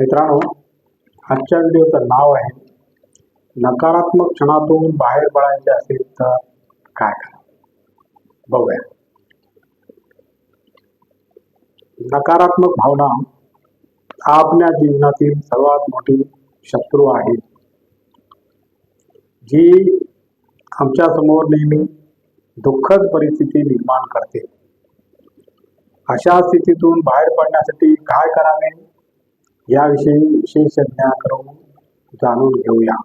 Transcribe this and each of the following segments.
मित्रांनो आजच्या व्हिडिओचं नाव आहे नकारात्मक क्षणातून बाहेर पडायचे असेल तर काय करा? बघूया. नकारात्मक भावना आपल्या जीवनातील सर्वात मोठी शत्रू आहे. जी आमच्यासमोर नेहमी दुःखद परिस्थिती निर्माण करते. अशा स्थितीतून बाहेर पडण्यासाठी काय करावे? याविषयी विशेषज्ञाकडून जाणून घेऊया.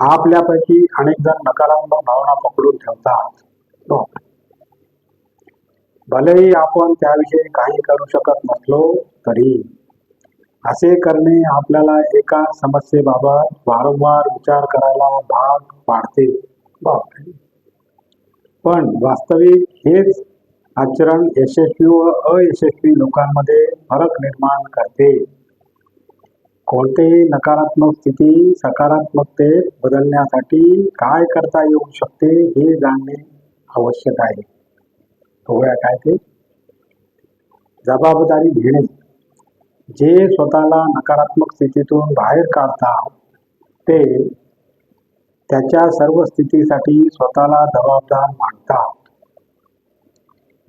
आपल्यापैकी अनेक जण नकारात्मक भावना पकडून ठेवतात. हो. भलेही आपण त्याविषयी काही करू शकत नसलो तरी असे करणे आपल्याला एका समस्येबाबत वारंवार विचार करायला भाग पाडते. पण वास्तविक हेच आचरण यशस्वी व अयशस्वी लोकांमध्ये फरक निर्माण करते. कोणतेही नकारात्मक स्थिती सकारात्मकतेत बदलण्यासाठी काय करता येऊ शकते हे जाणणे आवश्यक आहे. थोड्या काय ते. जबाबदारी घेणे. जे स्वतःला नकारात्मक स्थितीतून बाहेर काढतात ते त्याच्या सर्व स्थितीसाठी स्वतःला जबाबदार मानतात.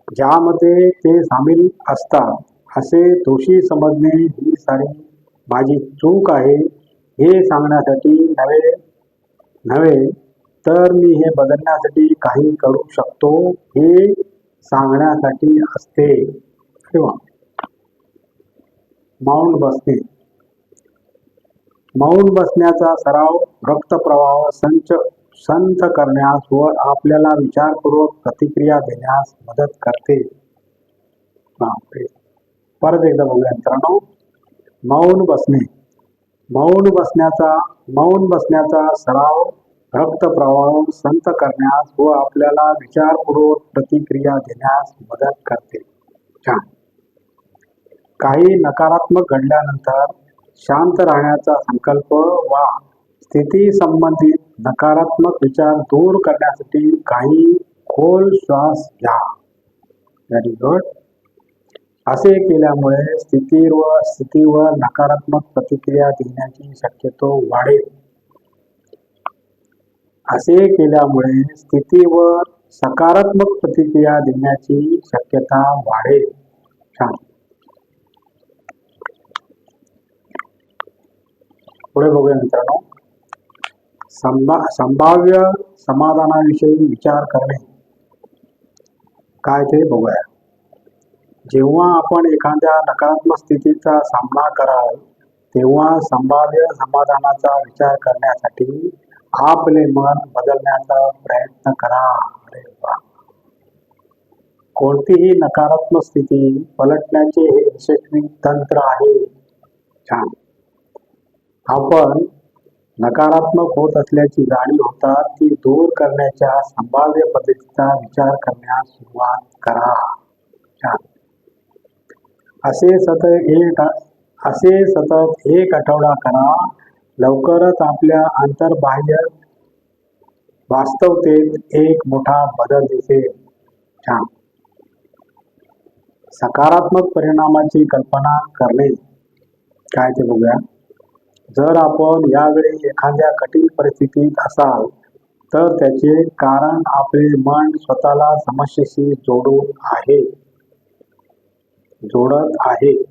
ज्यामध्ये ते सामील असतात असे दोषी समजणे ही सारी माझी चूक आहे. हे सांगण्यासाठी नव्हे नव्हे तर मी हे बदलण्यासाठी काही करू शकतो हे सांगण्यासाठी असते. किंवा माउंट बसणे. माउंट बसण्याचा सराव रक्तप्रवाह संच संत करण्यास व आपल्याला विचारपूर्वक प्रतिक्रिया देण्यास मदत करते. परत एकदा बघूया मित्रांनो. मौन बसणे. मौन बसण्याचा मौन बसण्याचा सराव रक्तप्रवाह संत करण्यास व आपल्याला विचारपूर्वक प्रतिक्रिया देण्यास मदत करते. छान. काही नकारात्मक घडल्यानंतर शांत राहण्याचा संकल्प वा स्थिती संबंधित नकारात्मक विचार दूर करण्यासाठी काही खोल श्वास घ्या. व्हेरी गुड असे केल्यामुळे स्थितीवर स्थितीवर नकारात्मक प्रतिक्रिया देण्याची शक्यतो वाढेल. असे केल्यामुळे स्थितीवर सकारात्मक प्रतिक्रिया देण्याची शक्यता वाढेल. छान. पुढे बघूया मित्रांनो. संभा संभाव्य समाधानाविषयी विचार करणे. काय ते बघूया. जेव्हा आपण एखाद्या नकारात्मक स्थितीचा सामना कराल तेव्हा संभाव्य समाधानाचा विचार करण्यासाठी आपले मन बदलण्याचा प्रयत्न करा. अरे कोणतीही नकारात्मक स्थिती पलटण्याचे हे यशस्वी तंत्र आहे. छान. आपण नकारात्मक होत असल्याची जाणीव होता ती दूर करण्याच्या संभाव्य पद्धतीचा विचार करण्यास सुरुवात करा. असे सतत एक असे सतत एक आठवडा करा. लवकरच आपल्या आंतरबाह्य वास्तवतेत एक मोठा बदल दिसेल. छान. सकारात्मक परिणामाची कल्पना करणे. काय ते बघूया. जर आपण यावेळी एखाद्या कठीण परिस्थितीत असाल तर त्याचे कारण आपले मन स्वतःला समस्येशी जोडून आहे. जोडत आहे.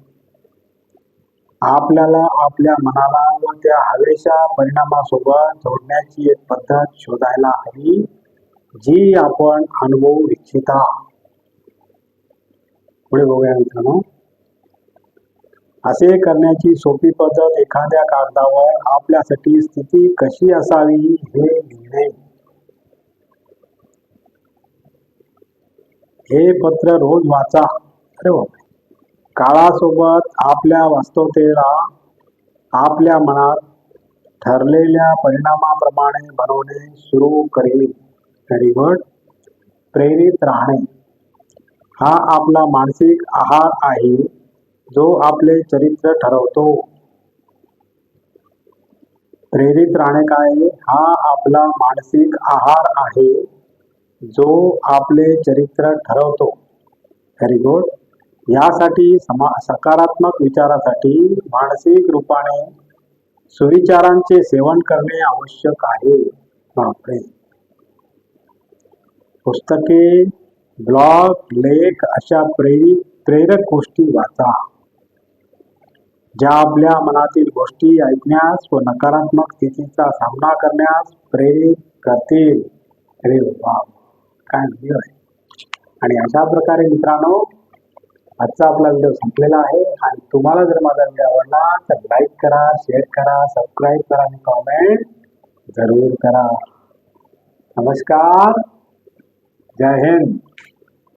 आपल्याला आपल्या मनाला व त्या हवेच्या परिणामासोबत जोडण्याची एक पद्धत शोधायला हवी जी आपण अनुभवू इच्छिता. पुढे बघूया मित्रांनो. असे करण्याची सोपी पद्धत एखाद्या कागदावर आपल्यासाठी स्थिती कशी असावी हे लिहिणे हे पत्र रोज वाचा. अरे बापरे. काळासोबत आपल्या वास्तवतेला आपल्या मनात ठरलेल्या परिणामाप्रमाणे बनवणे सुरू करेल. रिवट प्रेरित राहणे हा आपला मानसिक आहार आहे. जो आपले चरित्र ठरवतो. प्रेरित राहणे काय? हा आपला मानसिक आहार आहे. जो आपले चरित्र ठरवतो. व्हेरी गुड यासाठी समा सकारात्मक विचारासाठी मानसिक रूपाने सुविचारांचे सेवन करणे आवश्यक आहे. बापरे! पुस्तके ब्लॉग लेख अशा प्रेरित प्रेरक गोष्टी वाचा. ज्या आपल्या मनातील गोष्टी ऐकण्यास व नकारात्मक स्थितीचा सामना करण्यास प्रेरित करतील. अरे बाबा काय व्हिडिओ आहे. आणि अशा प्रकारे मित्रांनो आजचा आपला व्हिडिओ संपलेला आहे. आणि तुम्हाला जर माझा व्हिडिओ आवडला तर लाईक करा शेअर करा सबस्क्राईब करा आणि कॉमेंट जरूर करा. नमस्कार. जय हिंद.